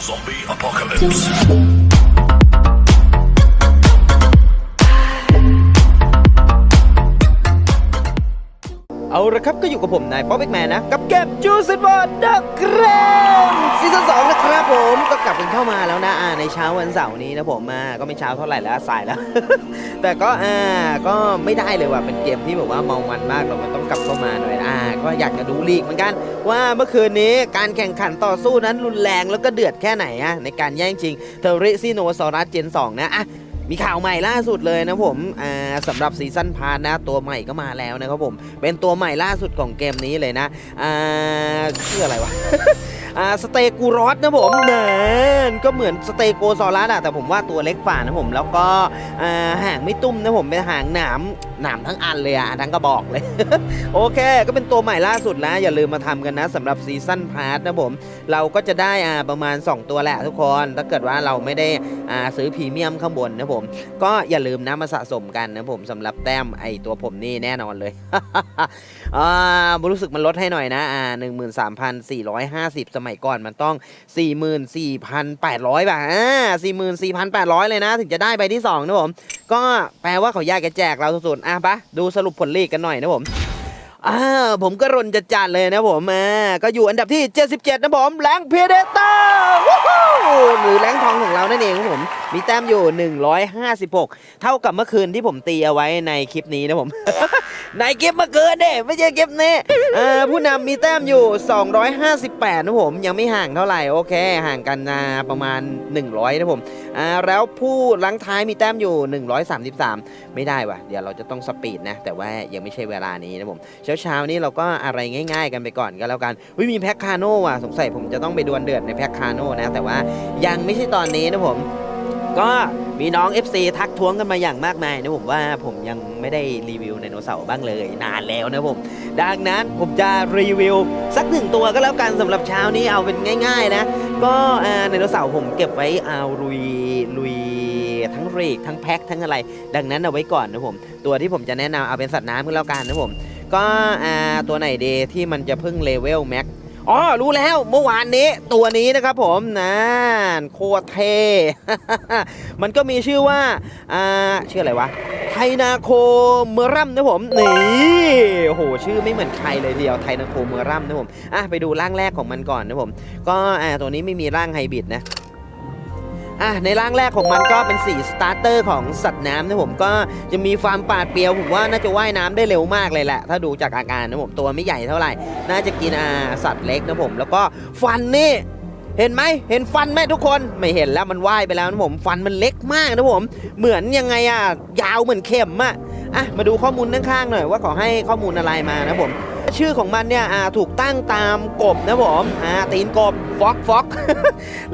Zombie apocalypse. เอาละครับก็อยู่กับผมนายป๊อปเอกแมนนะ กับเกมจูสิบอร์ดักเกรนซีซั่นสองนะครับผมก็กลับกันเข้ามาแล้วนะอ่าในเช้าวันเสาร์นี้นะผมมาก็ไม่เช้าเท่าไหร่แล้วสายแล้ว แต่ก็อ่าก็ไม่ได้เลยว่ะเป็นเกมที่แบบว่าเมามันมากเรามันต้องกลับเข้ามาหน่อยอ่าก็อยากจะดูลีกเหมือนกัน ว่าเมื่อคืนนี้การแข่งขันต่อสู้นั้นรุนแรงแล้วก็เดือดแค่ไหนอะในการแย่งชิงเทอริซิโนซอรัสเจน2นะอะ มีข่าวใหม่ล่าสุดเลยนะผมอ่าสำหรับซีซั่นพาร์ทนะตัวใหม่ก็มาแล้วนะครับผมเป็นตัวใหม่ล่าสุดของเกมนี้เลยนะอ่าชื่ออะไรวะอ่าสเตกูรอสนะผมเนินก็เหมือนสเตโกซอรัสอะแต่ผมว่าตัวเล็กฝ่านะผม แล้วก็อ่าหางไม่ตุ้มนะผมเป็นหางหนามหนามทั้งอันเลยอะทั้งกระบอกเลย โอเค ก็เป็นตัวใหม่ล่าสุดนะอย่าลืมมาทำกันนะสำหรับซีซั่นพาร์ทนะผม เราก็จะได้อ่าประมาณ 2 ตัวแหละทุกคน ถ้าเกิดว่าเราไม่ได้อ่าซื้อพรีเมียมข้างบนนะผมก็อย่าลืมนะมาสะสมกันนะผมสำหรับแต้มไอตัวผมนี่แน่นอนเลยอ่ารู้สึกมันลดให้หน่อยนะอ่าหนึ่งหมื่นสามพันสี่ร้อยห้าสิบสมัยก่อนมันต้องสี่หมื่นสี่พันแปดร้อยบาทอ่าสี่หมื่นสี่พันแปดร้อยเลยนะ ถึงจะได้ใบที่สองนะผม ก็แปลว่าเขาอยากจะแจกเราสุดๆอะปะดูสรุปผลลีกกันหน่อยนะผมอ่าผมก็รนจะจัดเลยนะผมอ่าก็อยู่อันดับที่ 77 นะผมแรงเพเดเตอร์หรือแรงทองของเรานั่นเองครับผม มีแต้มอยู่ 156 เท่ากับเมื่อคืนที่ผมตีเอาไว้ในคลิปนี้นะผม ในคลิปเมื่อคืนเนี่ยไม่ใช่คลิปนี้อ่าผู้นำมีแต้มอยู่ 258 นะผม ยังไม่ห่างเท่าไหร่โอเค ห่างกันนาประมาณ 100 นะผมแล้วผู้ลังท้ายมีแต้มอยู่ 133 ไม่ได้ว่ะ เดี๋ยวเราจะต้องสปีดนะ แต่ว่ายังไม่ใช่เวลานี้นะผม เช้าเช้าๆนี้เราก็อะไรง่าย ๆ กันไปก่อนก็แล้วกันวิมีแพ็คคาโน่ว่ะสงสัยผมจะต้องไปดวลเดือดในแพ็คคาโน่นะแต่ว่ายังไม่ใช่ตอนนี้นะผม ก็มีน้อง FC ทักท้วงกันมาอย่างมากมายนะผมว่าผมยังไม่ได้รีวิวไดโนเสาร์บ้างเลยนานแล้วนะผม ดังนั้นผมจะรีวิวสักหนึ่งตัวก็แล้วกันสำหรับเช้านี้เอาเป็นง่าย ๆ นะ ก็ไดโนเสาร์ผมเก็บไว้เอาลุยลุยทั้งเรกทั้งแพ็คทั้งอะไร ดังนั้นเอาไว้ก่อนนะผม ตัวที่ผมจะแนะนำเอาเป็นสัตว์น้ำก็แล้วกันนะผม ก็ตัวไหนเดที่มันจะเพิ่งเลเวลแม็ก อ๋อรู้แล้วเมื่อวานนี้ตัวนี้นะครับผมนั่นโคเท มันก็มีชื่อว่าอ่าชื่ออะไรวะไทนาโคเมอรัมนะผมนี่โอ้โหชื่อไม่เหมือนใครเลยเดียวไทนาโคเมอรัมนะผมอะไปดูร่างแรกของมันก่อนนะผม ก็อ่าตัวนี้ไม่มีร่างไฮบริดนะ อะในร่างแรกของมันก็เป็นสีสตาร์เตอร์ของสัตว์น้ำนะผมก็จะมีความปาดเปรียวผมว่าน่าจะว่ายน้ำได้เร็วมากเลยแหละ ถ้าดูจากอาการนะผมตัวไม่ใหญ่เท่าไหร่ น่าจะกินอ่าสัตว์เล็กนะผม แล้วก็ฟันนี่เห็นไหมเห็นฟันไหมทุกคน ไม่เห็นแล้วมันว่ายไปแล้วนะผม ฟันมันเล็กมากนะผม เหมือนยังไงอะยาวเหมือนเข็มอะ อะมาดูข้อมูลข้างๆหน่อยว่าขอให้ข้อมูลอะไรมานะผม ชื่อของมันเนี่ยอ่าถูกตั้งตามกบนะผมอ่าตีนกบฟอกฟอก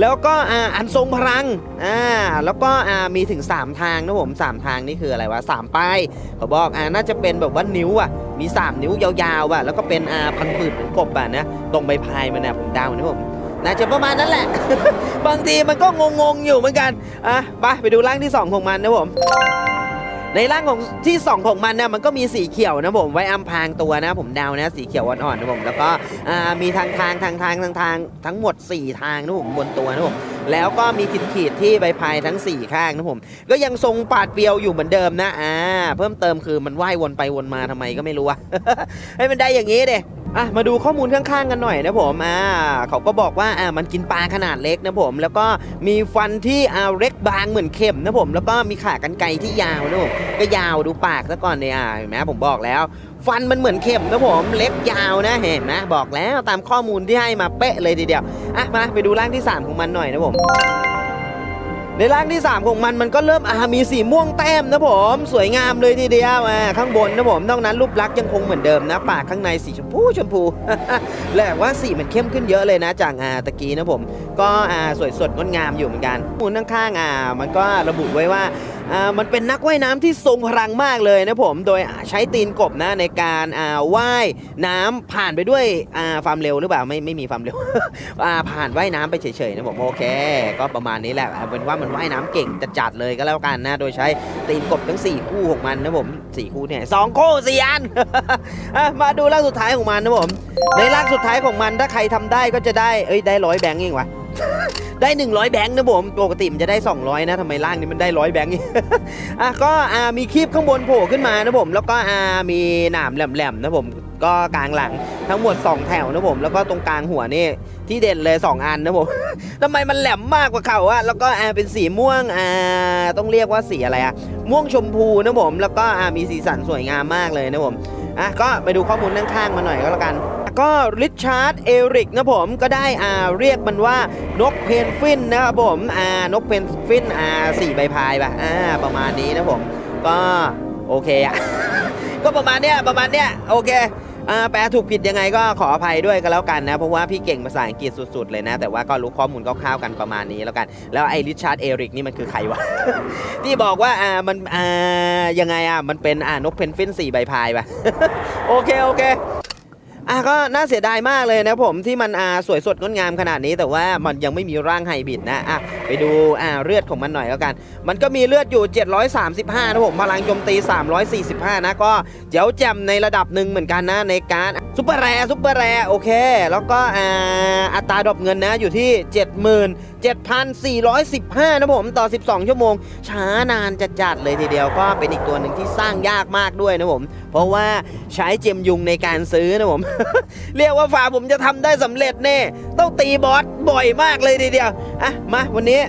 แล้วก็อ่าอันทรงพลังอ่าแล้วก็อ่ามีถึง 3 ทางนะผม 3 ทางนี่คืออะไรวะ3ป้ายเขาบอกอ่าน่าจะเป็นแบบว่านิ้วอะมี 3 นิ้วยาวๆอะแล้วก็เป็นอ่าพันผืดเหมือนกบอะนะตรงใบพายมันนะผมเดานะผมน่าจะประมาณนั้นแหละ บางทีมันก็งงๆอยู่เหมือนกัน อะ ไปไปดูร่างที่ 2 ของมันนะผม ในร่างของที่ 2 ของมันเนี่ยมันก็มีสีเขียวนะผมไว้อำพรางตัวนะ ผมเดานะสีเขียวอ่อนๆนะผมแล้วก็มีทางทางทางทางทางทางทั้งหมด 4 ทางนะผมบนตัวนะผมแล้วก็มีขีดขีดที่ใบพายทั้ง 4 ข้างนะผม ก็ยังทรงปาดเปรียวอยู่เหมือนเดิมนะอ่าเพิ่มเติมคือมันว่ายวนไปวนมาทำไมก็ไม่รู้อะให้มันได้อย่างนี้เด้ อะมาดูข้อมูลข้างๆกันหน่อยนะผมอ่าเขาก็บอกว่าอ่ามันกินปลาขนาดเล็กนะผม แล้วก็มีฟันที่อ่าเล็กบางเหมือนเข็มนะผม แล้วก็มีขากรรไกรที่ยาวนะผมก็ยาวดูปากซะก่อนเนี่ยอะเห็นไหมผมบอกแล้ว ฟันมันเหมือนเข็มนะผมเล็บยาวนะเห็นไหมบอกแล้วตามข้อมูลที่ให้มาเป๊ะเลยทีเดียวอะมาไปดูร่างที่ 3 ของมันหน่อยนะผม ในร่างที่ 3 ของมันมันก็เริ่มอามีสีม่วงแต้มนะผม สวยงามเลยทีเดียวอ่าข้างบนนะผมนอกนั้นรูปลักษณ์ยังคงเหมือนเดิมนะปากข้างในสีชมพูชมพูและว่าสีมันเข้มขึ้นเยอะเลยนะจากอ่าตะกี้นะผม ก็อ่าสวยสดงดงามอยู่เหมือนกันมูลข้างๆอ่ามันก็ระบุไว้ว่า มันเป็นนักว่ายน้ำที่ทรงพลังมากเลยนะผม โดยใช้ตีนกบนะในการว่ายน้ำผ่านไปด้วยความเร็วหรือเปล่าไม่ไม่มีความเร็วผ่านว่ายน้ำไปเฉยๆนะผมโอเค ก็ประมาณนี้แหละเป็นว่ามันว่ายน้ำเก่งจัดๆเลยก็แล้วกันนะโดยใช้ตีนกบทั้ง 4 คู่ของมันนะผมสี่คู่เนี่ยสองคู่สี่อันมาดูร่างสุดท้ายของมันนะผมในร่างสุดท้ายของมันถ้าใครทำได้ก็จะได้เอ้ยได้ร้อยแบงค์เองวะ ได้ 100 แบงค์นะผมปกติมันจะได้ 200 นะทำไมล่างนี้มันได้ร้อยแบงค์ อะก็อ่ามีคลิปข้างบนโผล่ขึ้นมานะผม แล้วก็อ่ามีหนามแหลมๆนะผมก็กลางหลังทั้งหมด 2 แถวนะผมแล้วก็ตรงกลางหัวนี่ที่เด่นเลย 2 อันนะผม ทำไมมันแหลมมากกว่าเขาอะแล้วก็อ่าเป็นสีม่วงอ่าต้องเรียกว่าสีอะไรอะม่วงชมพูนะผมแล้วก็อ่ามีสีสันสวยงามมากเลยนะผมอะก็ไปดูข้อมูลข้างๆมาหน่อยก็แล้วกัน ก็ริชาร์ดเอริกนะผมก็ได้อ่าเรียกมันว่านกเพนฟินนะครับผมอ่านกเพนฟินอ่าสี่ใบพายป่ะอ่าประมาณนี้นะผมก็โอเคอะก็ประมาณเนี้ยประมาณเนี้ยโอเคอ่าแปลถูกผิดยังไงก็ขออภัยด้วยก็แล้วกันนะ เพราะว่าพี่เก่งภาษาอังกฤษสุดๆเลยนะ แต่ว่าก็รู้ข้อมูลคร่าวๆกันประมาณนี้แล้วกัน แล้วไอ้ริชาร์ดเอริกนี่มันคือใครวะ ที่บอกว่าอ่ามันอ่ายังไงอะมันเป็นอ่านกเพนฟินสี่ใบพายป่ะโอเคโอเค อะก็น่าเสียดายมากเลยนะผมที่มันอ่าสวยสดงดงามขนาดนี้ แต่ว่ามันยังไม่มีร่างไฮบริดนะอะไปดูอ่าเลือดของมันหน่อยแล้วกัน มันก็มีเลือดอยู่ 735 นะผมพลังโจมตี 345 นะก็เจ๋วแจ่มในระดับหนึ่งเหมือนกันนะในการซุปเปอร์แร่ซุปเปอร์แร่โอเค แล้วก็อ่าอัตราดรอปเงินนะอยู่ที่ 7,415 นะผมต่อ 12 ชั่วโมง ช้านานจัดเลยทีเดียวก็เป็นอีกตัวหนึ่งที่สร้างยากมากด้วยนะผม เพราะว่าใช้เจมยุงในการซื้อนะผม เรียกว่าฝ่าผมจะทำได้สำเร็จแน่ ต้องตีบอสบ่อยมากเลยทีเดียว อะ มาวันนี้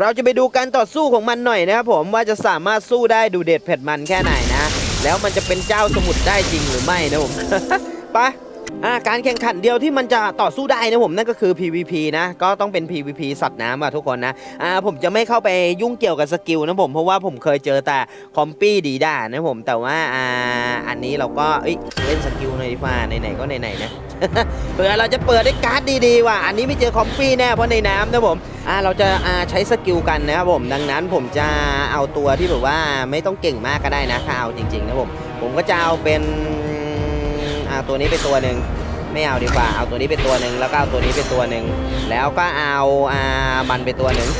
เราจะไปดูการต่อสู้ของมันหน่อยนะครับผมว่าจะสามารถสู้ได้ดูเด็ดเผ็ดมันแค่ไหนนะ แล้วมันจะเป็นเจ้าสมุทรได้จริงหรือไม่นะผม ไป อ่าการแข่งขันเดียวที่มันจะต่อสู้ได้นะผมนั่นก็คือ PVP นะก็ต้องเป็น PVP สัตว์น้ำอะทุกคนนะอ่าผมจะไม่เข้าไปยุ่งเกี่ยวกับสกิลนะผมเพราะว่าผมเคยเจอแต่คอมปี้ดีด้านะผมแต่ว่าอ่าอันนี้เราก็เอ้ยเล่นสกิลหน่อยดีกว่าไหนๆก็ไหนๆนะเผื่อเราจะเปิดได้การ์ดดีๆว่ะอันนี้ไม่เจอคอมปี้แน่เพราะในน้ำนะผมอ่าเราจะอ่าใช้สกิลกันนะครับผมดังนั้นผมจะเอาตัวที่แบบว่าไม่ต้องเก่งมากก็ได้นะถ้าเอาจริงๆนะผมผมก็จะเอาเป็น อาตัวนี้เป็นตัวหนึ่งไม่เอาดีกว่า เอาตัวนี้เป็นตัวหนึ่งแล้วก็เอาตัวนี้เป็นตัวหนึ่งแล้วก็เอาอ่ามันเป็นตัวหนึ่ง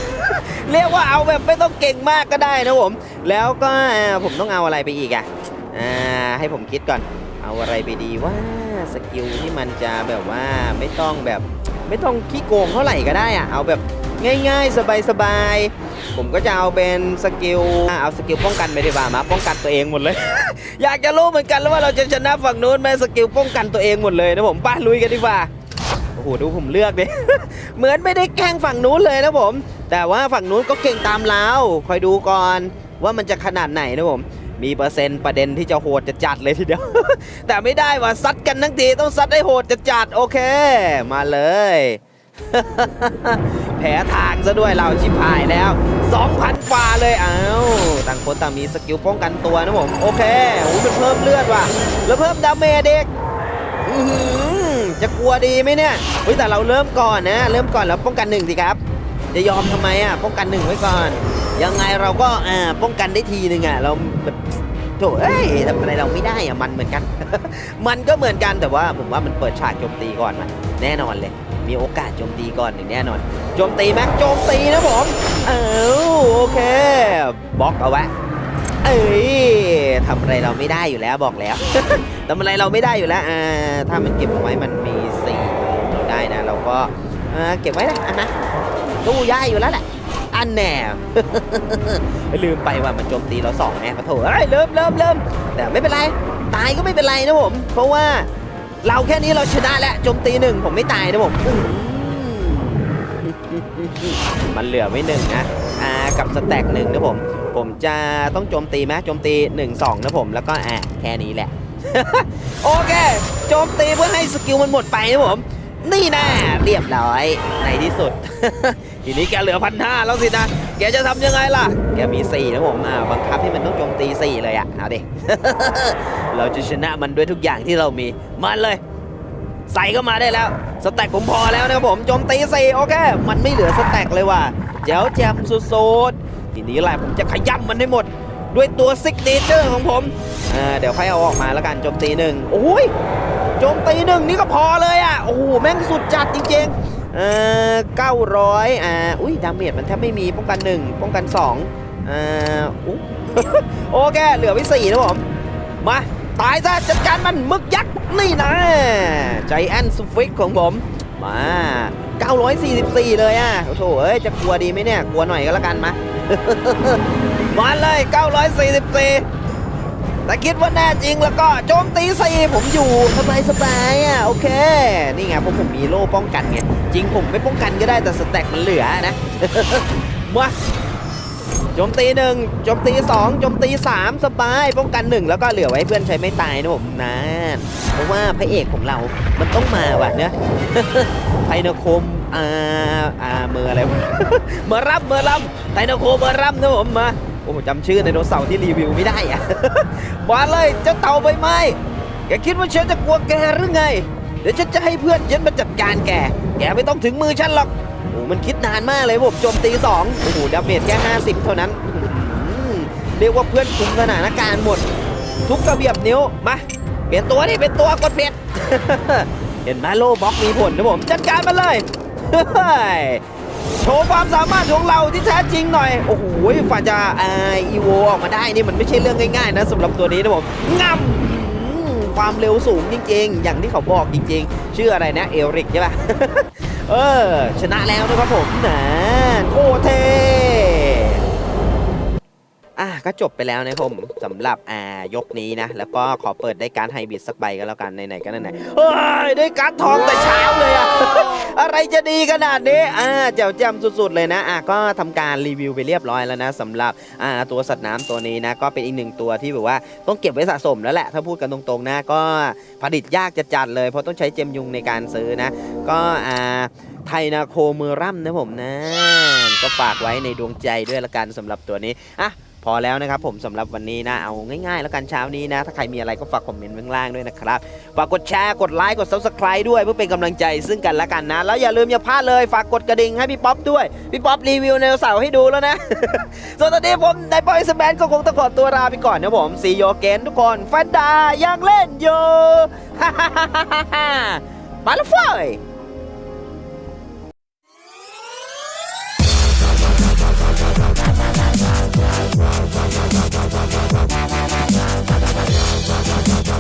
เรียกว่าเอาแบบไม่ต้องเก่งมากก็ได้นะผม แล้วก็ผมต้องเอาอะไรไปอีกอะอ่าให้ผมคิดก่อน เอาอะไรไปดีว่าสกิลที่มันจะแบบว่าไม่ต้องแบบไม่ต้องขี้โกงเท่าไหร่ก็ได้อะเอาแบบง่าย ๆ สบายๆ ผมก็จะเอาเป็นสกิลเอาสกิลป้องกันไปดีกว่ามาป้องกันตัวเองหมดเลย อยากจะรู้เหมือนกันแล้วว่าเราจะชนะฝั่งนู้นไหมสกิลป้องกันตัวเองหมดเลยนะผมป้าลุยกันดีกว่าโอ้โหดูผมเลือกดิเหมือนไม่ได้แกล้งฝั่งนู้นเลยนะผม แต่ว่าฝั่งนู้นก็เก่งตามเราคอยดูก่อนว่ามันจะขนาดไหนนะผมมีเปอร์เซ็นต์ประเด็นที่จะโหดจะจัดเลยทีเดียว แต่ไม่ได้ว่ะซัดกันทั้งทีต้องซัดให้โหดจะจัดโอเค มาเลย แผลทางซะด้วยเราชิบหายแล้ว 2,000ฝ่าเลยเอ้าต่างคนต่างมีสกิลป้องกันตัวนะผมโอเคโอ้มันเพิ่มเลือดว่ะแล้วเพิ่มดาเมจเด็กจะกลัวดีไหมเนี่ยเฮ้ยแต่เราเริ่มก่อนนะ เริ่มก่อนแล้วป้องกันหนึ่งสิครับ จะยอมทำไมอะป้องกันหนึ่งไว้ก่อน ยังไงเราก็อ่าป้องกันได้ทีหนึ่งอะเราแบบโถเอ้ยทำอะไรเราไม่ได้อะมันเหมือนกัน มันก็เหมือนกันแต่ว่าผมว่ามันเปิดฉากโจมตีก่อนมาแน่นอนเลย มีโอกาสโจมตีก่อนหนึ่งแน่นอน โจมตีไหมโจมตีนะผม เออโอเคบล็อกเอาไว้เอ้ยทำอะไรเราไม่ได้อยู่แล้วบอกแล้วทำอะไรเราไม่ได้อยู่แล้วอ่าถ้ามันเก็บเอาไว้มันมีสี่เราได้นะ เราก็เก็บไว้นะอะนะสู้ย่ายอยู่แล้วแหละอันแน่ลืมไปว่ามันโจมตีเราสองไงขอโทษเริ่มเริ่มเริ่มแต่ไม่เป็นไร ตายก็ไม่เป็นไรนะผม เพราะว่า เราแค่นี้เราชนะแล้วโจมตีหนึ่งผมไม่ตายนะผมมันเหลือไว้หนึ่งนะอ่ากับสแต็กหนึ่งนะผม ผมจะต้องโจมตีไหมโจมตี1 2นะผม แล้วก็อะแค่นี้แหละ โอเคโจมตีเพื่อให้สกิลมันหมดไปนะผม นี่น่เรียบร้อยในที่สุด ทีนี้แกเหลือพันห้าแล้วสินะ แกจะทำยังไงล่ะ แกมี4นะผมอ่าบังคับให้มันต้องโจมตี4เลยอะ เอาดิ เราจะชนะมันด้วยทุกอย่างที่เรามีมาเลย ใส่เข้ามาได้แล้ว สแต็กผมพอแล้วนะครับผม โจมตี4โอเค มันไม่เหลือสแต็กเลยว่ะเจ๋วแจมสุดๆ ทีนี้แหละผมจะขย้ำมันให้หมด ด้วยตัวซิกเนเจอร์ของผมอ่าเดี๋ยวค่อยเอาออกมาแล้วกันโจมตีหนึ่งโอ้ยโจมตีหนึ่งนี่ก็พอเลยอะ โอ้โห แม่งสุดจัดจริงๆ เออเก้าร้อยอ่าอุ้ยดาเมจมันแทบไม่มีป้องกันหนึ่งป้องกันสองอ่าอุ๊โอเค เหลือไว้สี่นะผม มา ตายซะจัดการมันมึกยักษ์นี่นะใจแอนสฟิกของผม มา 944 เลยอะโอ้โถเอ้ย จะกลัวดีไหมเนี่ย กลัวหน่อยก็แล้วกันมา มาเลย 944 แต่คิดว่าแน่จริงแล้วก็โจมตีสี่ผมอยู่สบายสบายอะโอเค นี่ไงเพราะผมมีโล่ป้องกันไงจริงผมไม่ป้องกันก็ได้แต่สแต็กมันเหลือนะมาโจมตีหนึ่งโจมตีสองโจมตีสามสบาย ป้องกันหนึ่งแล้วก็เหลือไว้เพื่อนใช้ไม่ตายนะผมนะเพราะว่าพระเอกของเรา มันต้องมาว่ะเนะไทนโคมอ่าอ่าเมออะไรวะเมอรับเมอรับไทนโคมเมอรับนะผมมา โอ้โหจำชื่อไดโนเสาร์ที่รีวิวไม่ได้อะมาเลยเจ้าเต่าใบไม้แกคิดว่าฉันจะกลัวแกหรือไง เดี๋ยวฉันจะให้เพื่อนฉันมาจัดการแก แกไม่ต้องถึงมือฉันหรอกโอ้โหมันคิดนานมากเลยผมโจมตีสองโอ้โหดาเมจแค่50เท่านั้นเรียกว่าเพื่อนคุมสถานการณ์หมด ทุกกระเบียบนิ้วมาเปลี่ยนตัวนี่เป็นตัวกดเผ็ดเห็นไหมโลบล็อกมีผลนะผมจัดการมันเลย โชว์ความสามารถของเราที่แท้จริงหน่อย โอ้โหฝ่าจะอีโวออกมาได้นี่มันไม่ใช่เรื่องง่ายๆนะสำหรับตัวนี้นะผมงำอื้อหือความเร็วสูงจริงๆ อย่างที่เขาบอกจริงๆ ชื่ออะไรนะ เอริกใช่ป่ะ เออ ชนะแล้วนะครับผมนะโคเท ก็จบไปแล้วนะครับผมสำหรับอ่ายกนี้นะ แล้วก็ขอเปิดได้การดไฮบริดสักใบก็แล้วกันไหนๆก็ไหนๆเฮ้ยได้การดทองแต่เช้าเลยอะอะไรจะดีขนาดนี้อ่าแจ๋วแจ่มสุดๆเลยนะอะก็ทำการรีวิวไปเรียบร้อยแล้วนะสำหรับอ่าตัวสัตว์น้ำตัวนี้นะก็เป็นอีกหนึ่งตัวที่แบบว่าต้องเก็บไว้สะสมแล้วแหละถ้าพูดกันตรงๆนะก็ผลิตยากจะจัดเลย เพราะต้องใช้เจมยุงในการซื้อนะ ก็อ่าไทนาโคเมอรัมนะผมนะ ก็ฝากไว้ในดวงใจด้วยละกันสำหรับตัวนี้อะ พอแล้วนะครับผมสำหรับวันนี้นะเอาง่ายๆ แล้วกันเช้านี้นะ ถ้าใครมีอะไรก็ฝากคอมเมนต์ข้างล่างด้วยนะครับฝากกดแชร์กดไลค์กด subscribe ด้วยเพื่อเป็นกำลังใจซึ่งกันและกันนะ แล้วอย่าลืมอย่าพลาดเลยฝากกดกระดิ่งให้พี่ป๊อปด้วยพี่ป๊อปรีวิวในเสาให้ดูแล้วนะส่วนตอนนี้ผมในบอยสแมนก็คงต้องขอตัวลาไปก่อนนะผมซีโยเกนทุกคนแฟนดายังเล่นอยู่มาแล้วเฟย